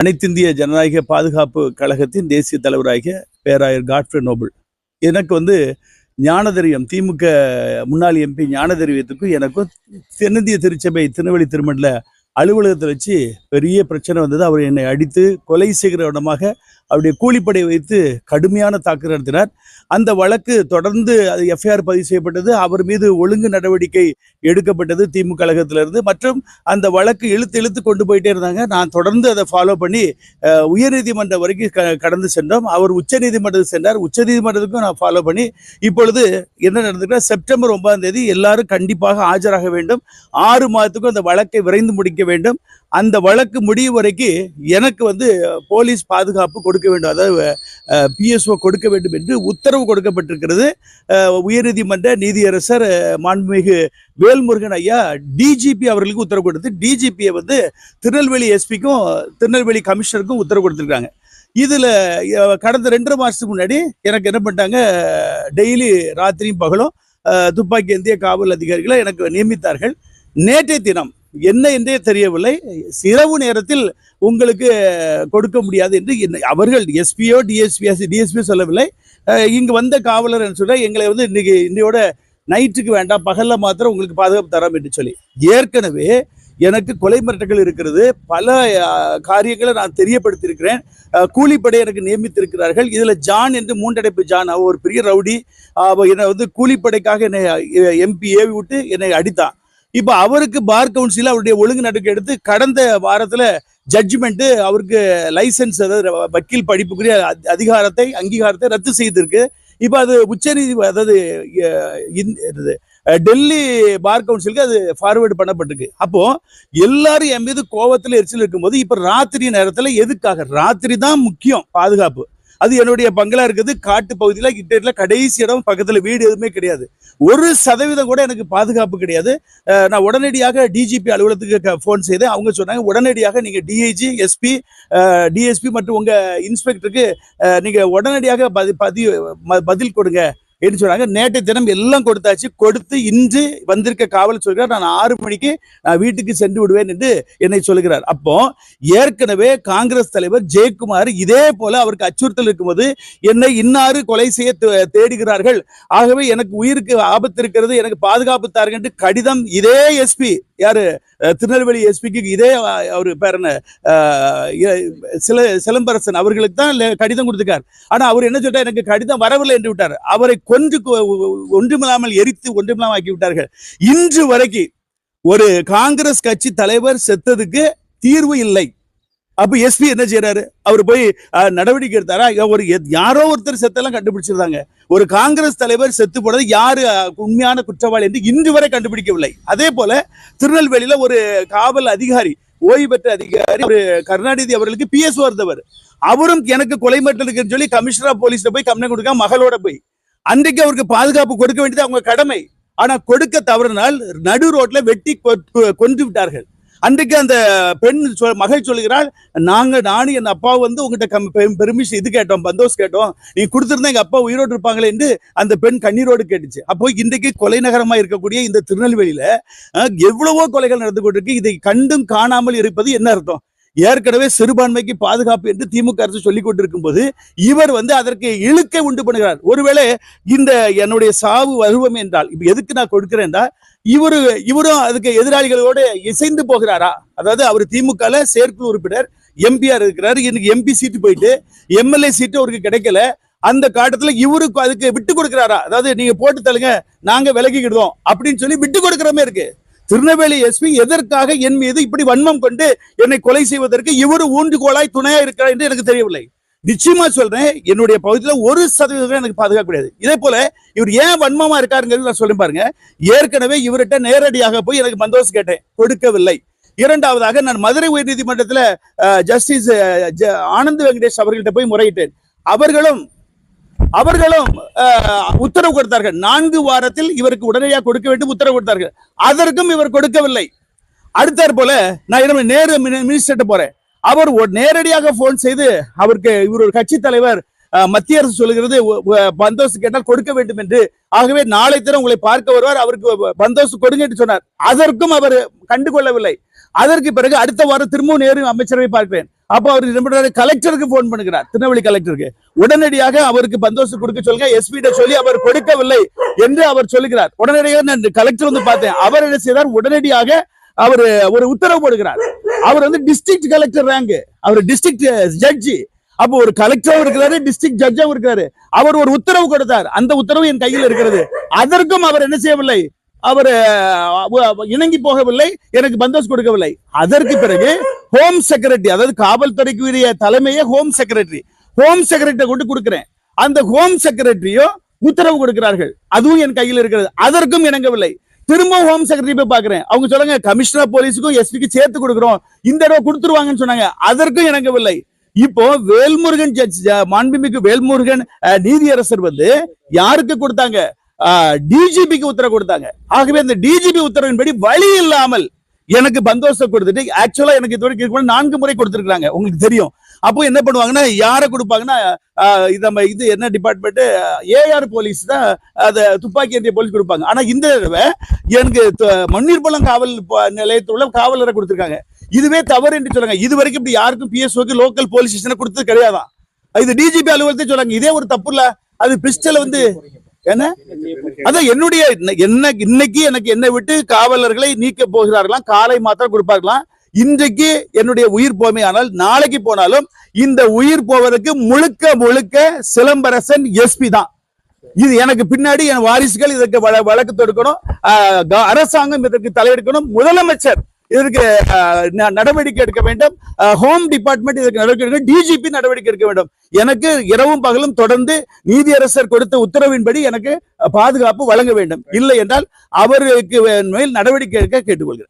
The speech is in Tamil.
அனைத்திந்திய ஜனநாயக பாதுகாப்பு கழகத்தின் தேசிய தலைவராகிய பேராயர் காட்ஃப்ரே நோபல். எனக்கு வந்து ஞானதரியம் திமுக முன்னாள் எம்பி ஞானதரிவத்துக்கும் எனக்கும் தென்னிந்திய திருச்சபை திருநெல்வேலி திருமண்டல அலுவலகத்தில் வச்சு பெரிய பிரச்சனை வந்தது. அவர் என்னை அடித்து கொலை செய்கிற இடமாக அவருடைய கூலிப்படை வைத்து கடுமையான தாக்குதல் நடத்தினார். அந்த வழக்கு தொடர்ந்து அது எஃப்ஐஆர் பதிவு செய்யப்பட்டது. அவர் மீது ஒழுங்கு நடவடிக்கை எடுக்கப்பட்டது திமுக கழகத்திலிருந்து. மற்றும் அந்த வழக்கு இழுத்து இழுத்து கொண்டு போயிட்டே இருந்தாங்க. நான் தொடர்ந்து அதை ஃபாலோ பண்ணி உயர்நீதிமன்றம் வரைக்கும் க கடந்து சென்றோம். அவர் உச்சநீதிமன்றத்துக்கு சென்றார். உச்சநீதிமன்றத்துக்கும் நான் ஃபாலோ பண்ணி இப்பொழுது என்ன நடந்திருக்குன்னா செப்டம்பர் ஒன்பதாம் தேதி எல்லாரும் கண்டிப்பாக ஆஜராக வேண்டும். ஆறு மாதத்துக்கும் அந்த வழக்கை விரைந்து முடிக்க வேண்டும். அந்த வழக்கு முடியும் வரைக்கும் எனக்கு வந்து போலீஸ் பாதுகாப்பு கொடுக்க வேண்டும் அதாவது பிஎஸ்ஓ கொடுக்க வேண்டும் என்று உத்தரவு கொடுக்கப்பட்டிருக்கிறது. உயர்நீதிமன்ற நீதியரசர் மாண்புமிகு வேல்முருகன் ஐயா டிஜிபி அவர்களுக்கு உத்தரவு கொடுத்து டிஜிபியை வந்து திருநெல்வேலி எஸ்பிக்கும் திருநெல்வேலி கமிஷனருக்கும் உத்தரவு கொடுத்துருக்காங்க. இதில் கடந்த ரெண்டரை மாதத்துக்கு முன்னாடி எனக்கு என்ன பண்ணிட்டாங்க டெய்லி ராத்திரியும் பகலும் துப்பாக்கி ஏந்திய காவல் அதிகாரிகளை எனக்கு நியமித்தார்கள். நேற்றைய தினம் என்ன என்றே தெரியவில்லை. இரவு நேரத்தில் உங்களுக்கு கொடுக்க முடியாது என்று என்னை- அவர்கள் எஸ்பியோ டிஎஸ்பியோ டிஎஸ்பியோ சொல்லவில்லை. இங்கு வந்த காவலர் சொல்ற எங்களை வந்து இன்னைக்கு இன்னையோட நைட்டுக்கு வேண்டாம் பகலில் மாத்திரம் உங்களுக்கு பாதுகாப்பு தரோம் என்று சொல்லி. ஏற்கனவே எனக்கு கொலை மிரட்டல்கள் இருக்கிறது. பல காரியங்களை நான் தெரியப்படுத்தியிருக்கிறேன். கூலிப்படை எனக்கு நியமித்திருக்கிறார்கள். இதில் ஜான் என்று மூன்றடைப்பு ஜான் ஒரு பெரிய ரவுடி. என்னை வந்து கூலிப்படைக்காக என்னை எம்பி ஏவி விட்டு என்னை அடித்தான். இப்ப அவருக்கு பார் கவுன்சில் அவருடைய ஒழுங்கு நடவடிக்கை எடுத்து கடந்த வாரத்துல ஜட்ஜ்மெண்ட் அவருக்கு லைசன்ஸ் அதாவது வக்கீல் படிப்புக்குரிய அதிகாரத்தை அங்கீகாரத்தை ரத்து செய்திருக்கு. இப்ப அது உச்சநீதி அதாவது டெல்லி பார் கவுன்சிலுக்கு அது ஃபார்வேர்டு பண்ணப்பட்டிருக்கு. அப்போ எல்லாரும் என் மீது கோவத்தில் எரிச்சல் இருக்கும்போது இப்போ ராத்திரி நேரத்தில் எதுக்காக? ராத்திரி தான் முக்கியம் பாதுகாப்பு. அது என்னுடைய பங்களா இருக்குது. காட்டு பகுதியில் கிட்டேட்ல கடைசி இடம் பக்கத்தில் வீடு எதுவுமே கிடையாது. ஒரு சதவீதம் கூட எனக்கு பாதுகாப்பு கிடையாது. நான் உடனடியாக டிஜிபி அலுவலகத்துக்கு ஃபோன் செய்தேன். அவங்க சொன்னாங்க உடனடியாக நீங்கள் டிஐஜி எஸ்பி டிஎஸ்பி மற்றும் உங்கள் இன்ஸ்பெக்டருக்கு நீங்கள் உடனடியாக பதி பதி- பதில் கொடுங்க. என்று சொன்னாங்க நேற்று தினம் எல்லாம் கொடுத்தாச்சு. கொடுத்து இன்று வந்திருக்க காவல் சொல்கிறார் நான் ஆறு மணிக்கு நான் வீட்டுக்கு சென்று விடுவேன் என்று என்னை சொல்கிறார் அப்போ ஏற்கனவே காங்கிரஸ் தலைவர் ஜெயக்குமார் இதே போல அவருக்கு அச்சுறுத்தல் இருக்கும்போது என்னை இன்னாறு கொலை செய்ய தே- தேடுகிறார்கள். ஆகவே எனக்கு உயிருக்கு ஆபத்து இருக்கிறது எனக்கு பாதுகாப்பு தாருங்க என்று கடிதம் இதே எஸ்பி யாரு? திருநெல்வேலி எஸ்பிக்கு இதே அவர் பேர் என்ன? சில சிலம்பரசன் அவர்களுக்கு தான் கடிதம் கொடுத்துருக்கார். ஆனா அவர் என்ன சொல்றார் எனக்கு கடிதம் வரவில்லை என்று விட்டார். அவரை கொன்று கொ- ஒன்றுமில்லாமல் எரித்து ஒன்றுமில்லாமல் ஆக்கி விட்டார்கள் இன்று வரைக்கும் ஒரு காங்கிரஸ் கட்சி தலைவர் செத்ததுக்கு தீர்வு இல்லை. அப்ப எஸ்பி என்ன செய்யறாரு அவர் போய் அஹ், நடவடிக்கை எடுத்தாரா? ஒரு யாரோ ஒருத்தர் செத்தெல்லாம் கண்டுபிடிச்சிருந்தாங்க. ஒரு காங்கிரஸ் தலைவர் செத்து போனது யாரு உண்மையான குற்றவாளி என்று இன்று வரை கண்டுபிடிக்கவில்லை. அதே போல திருநெல்வேலியில ஒரு காவல் அதிகாரி ஓய்வு பெற்ற அதிகாரி ஒரு கருணாநிதி அவர்களுக்கு பிஎஸ்ஓ இருந்தவர். அவரும் எனக்கு கொலை மிரட்டல் இருக்குன்னு சொல்லி கமிஷனர் ஆஃப் போலீஸ்ல போய் கம்ப்ளைண்ட் கொடுக்க மகளோட போய். அன்றைக்கு அவருக்கு பாதுகாப்பு கொடுக்க வேண்டியது அவங்க கடமை. ஆனா கொடுக்க தவறினால் நடு ரோட்ல வெட்டி கொ- கொன்று விட்டார்கள். அன்றைக்கு அந்த பெண் சொல்- மகள் சொல்லுகிறாள் நாங்க நானும் என் அப்பா வந்து உங்ககிட்ட பெர்மிஷன் இது கேட்டோம் பந்தோஸ் கேட்டோம். நீ கொடுத்துருந்தா எங்க அப்பா உயிரோடு இருப்பாங்களே என்று அந்த பெண் கண்ணீரோடு கேட்டுச்சு. அப்போ இன்றைக்கு கொலை நகரமா இருக்கக்கூடிய இந்த திருநெல்வேலியில எவ்வளவோ கொலைகள் நடந்து கொண்டிருக்கு. இதை கண்டும் காணாமல் இருப்பது என்ன அர்த்தம்? ஏற்கனவே சிறுபான்மைக்கு பாதுகாப்பு என்று திமுக அரசு சொல்லிக் கொண்டிருக்கும் போது இவர் வந்து அதற்கு இழுக்கை உண்டு பண்ணுகிறார். ஒருவேளை இந்த என்னுடைய சாவு வருவம் என்றால் இப்ப எதுக்கு நான் கொடுக்கிறேன் இவரு இவரும் அதுக்கு எதிராளிகளோடு இசைந்து போகிறாரா? அதாவது அவர் திமுகல செயற்குழு உறுப்பினர் எம்பிஆர் இருக்கிறார் இன்னைக்கு எம்பி சீட்டு போயிட்டு எம்எல்ஏ சீட்டு அவருக்கு கிடைக்கல அந்த காட்டத்துல இவருக்கு அதுக்கு விட்டு கொடுக்கிறாரா? அதாவது நீங்க போட்டு தள்ளுங்க நாங்க விலகிக்கிடுவோம் அப்படின்னு சொல்லி விட்டு கொடுக்கிற மாதிரி இருக்கு. திருநெல்வேலி எஸ்பி எதற்காக என் மீது இப்படி வன்மம் கொண்டு என்னை கொலை செய்வதற்கு இவர் ஊன்றுகோலாய் துணையா இருக்கிறார் என்று எனக்கு தெரியவில்லை. நிச்சயமா சொல்றேன் என்னுடைய பகுதியில் ஒரு சதவீதம் எனக்கு பாதுகாக்க முடியாது இதே போல இவர் ஏன் வன்மமா இருக்காருங்கிறது நான் சொல்லி பாருங்க. ஏற்கனவே இவர்கிட்ட நேரடியாக போய் எனக்கு மந்தோஸ் கேட்டேன் கொடுக்கவில்லை. இரண்டாவதாக நான் மதுரை உயர்நீதிமன்றத்தில் ஜஸ்டிஸ் ஆனந்த் வெங்கடேஷ் அவர்கள்ட்ட போய் முறையிட்டேன். அவர்களும் அவர்களும் உத்தரவு கொடுத்தார்கள். நான்கு வாரத்தில் இவருக்கு உடனடியாக கொடுக்க வேண்டும் உத்தரவு கொடுத்தார்கள். அதற்கும் இவர் கொடுக்கவில்லை. அடுத்தாற் போல நான் என்ன நேரு மினிஸ்டர்கிட்ட போறேன். அவர் நேரடியாக போன் செய்து அவருக்கு இவர் ஒரு கட்சி தலைவர் அஹ், மத்திய அரசு சொல்லுகிறது பந்தோஸ் கேட்டால் கொடுக்க வேண்டும் என்று. ஆகவே நாளை தினம் உங்களை பார்க்க வருவார் அவருக்கு பந்தோஸ் கொடுங்க என்று சொன்னார். அதற்கும் அவர் கண்டுகொள்ளவில்லை. அதற்கு பிறகு அடுத்த வாரம் திரும்பவும் நேரு அமைச்சரவை பார்க்கிறேன் அப்போ அவர் என்ன கலெக்டருக்கு போன் பண்ணுகிறார். திருநெல்வேலி கலெக்டருக்கு உடனடியாக அவருக்கு பந்தோபஸ்து கொடுக்க சொல்லுங்க. எஸ்பி சொல்லி அவர் கொடுக்கவில்லை என்று அவர் சொல்லுகிறார். உடனடியாக நான் கலெக்டர் வந்து பார்த்தேன். அவர் என்ன செய்தார்? உடனடியாக அவர் ஒரு உத்தரவு போடுகிறார். அவர் வந்து டிஸ்ட்ரிக்ட் கலெக்டர் ரேங்க் அவர் டிஸ்ட்ரிக்ட் ஜட்ஜி அப்போ ஒரு கலெக்டரும் இருக்கிறாரு டிஸ்ட்ரிக்ட் ஜட்ஜும் இருக்கிறாரு. அவர் ஒரு உத்தரவு கொடுத்தார். அந்த உத்தரவு என் கையில் இருக்கிறது. அதற்கும் அவர் என்ன செய்யவில்லை? அவர் இணங்கி போகவில்லை எனக்கு பந்தோஸ் கொடுக்கவில்லை. அதற்கு பிறகு ஹோம் செக்ரட்டரி அதாவது காவல்துறைக்கு உரிய தலைமையே ஹோம் செக்ரட்டரி ஹோம் செக்ரட்டரி கொண்டு கொடுக்கிறேன். அந்த ஹோம் செக்ரட்டரியோ உத்தரவு கொடுக்கிறார்கள். அதுவும் என் கையில் இருக்கிறது. அதற்கும் இணங்கவில்லை. திரும்ப ஹோம் செக்ரட்டரி போய் பாக்குறேன் அவங்க சொல்லுங்க கமிஷனர் போலீஸுக்கும் எஸ்பிக்கு சேர்த்து கொடுக்குறோம். இந்த தடவை கொடுத்துருவாங்கன்னு சொன்னாங்க. அதற்கும் இணங்கவில்லை. இப்போ வேல்முருகன் ஜட்ஜ் மாண்புமிகு வேல்முருகன் நீதியரசர் வந்து யாருக்கு கொடுத்தாங்க? டிஜிபிக்கு உத்தரவு கொடுத்தாங்க. ஆகவே அந்த டிஜிபி உத்தரவின்படி வழி இல்லாமல் எனக்கு பந்தோஷம் கொடுத்துட்டு ஆக்சுவலா எனக்கு இது வரைக்கும் நான்கு முறை கொடுத்துருக்காங்க உங்களுக்கு தெரியும். அப்போ என்ன பண்ணுவாங்கன்னா யாரை கொடுப்பாங்கன்னா இது நம்ம இது என்ன டிபார்ட்மெண்ட் ஏஆர் போலீஸ் தான் அதை துப்பாக்கி ஏந்திய போலீஸ் கொடுப்பாங்க. ஆனா இந்த தடவை எனக்கு த- மண்ணீர்பள்ளம் காவல் ப- நிலையத்தில் உள்ள காவலரை கொடுத்துருக்காங்க. இதுவே தவறு என்று சொல்றாங்க. இது வரைக்கும் இப்படி யாருக்கும் பிஎஸ்ஓக்கு லோக்கல் போலீஸ் ஸ்டேஷன் கொடுத்தது கிடையாதான். இது டிஜிபி அலுவலகத்தை சொல்றாங்க இதே ஒரு தப்பு இல்ல. அது பிஸ்டல் வந்து என்ன? அதான் என்னுடைய என்ன இன்னைக்கு எனக்கு என்னை விட்டு காவலர்களை நீக்க போகிறார்களாம். காலை மாத்திரம் கொடுப்பார்களாம். இன்றைக்கு என்னுடைய உயிர் போமையானால் நாளைக்கு போனாலும் இந்த உயிர் போவதற்கு முழுக்க முழுக்க சிலம்பரசன் எஸ்பி தான். இது எனக்கு பின்னாடி என் வாரிசுகள் இதற்கு வழக்கு தொடுக்கணும். அரசாங்கம் இதற்கு தலையெடுக்கணும் முதலமைச்சர் இதற்கு ஆஹ், நடவடிக்கை எடுக்க வேண்டும். ஹோம் டிபார்ட்மெண்ட் இதற்கு நடவடிக்கை எடுக்க டிஜிபி நடவடிக்கை எடுக்க வேண்டும். எனக்கு இரவும் பகலும் தொடர்ந்து நீதியரசர் கொடுத்த உத்தரவின்படி எனக்கு பாதுகாப்பு வழங்க வேண்டும். இல்லை என்றால் அவருக்கு மேல் நடவடிக்கை எடுக்க கேட்டுக்கொள்கிறேன்.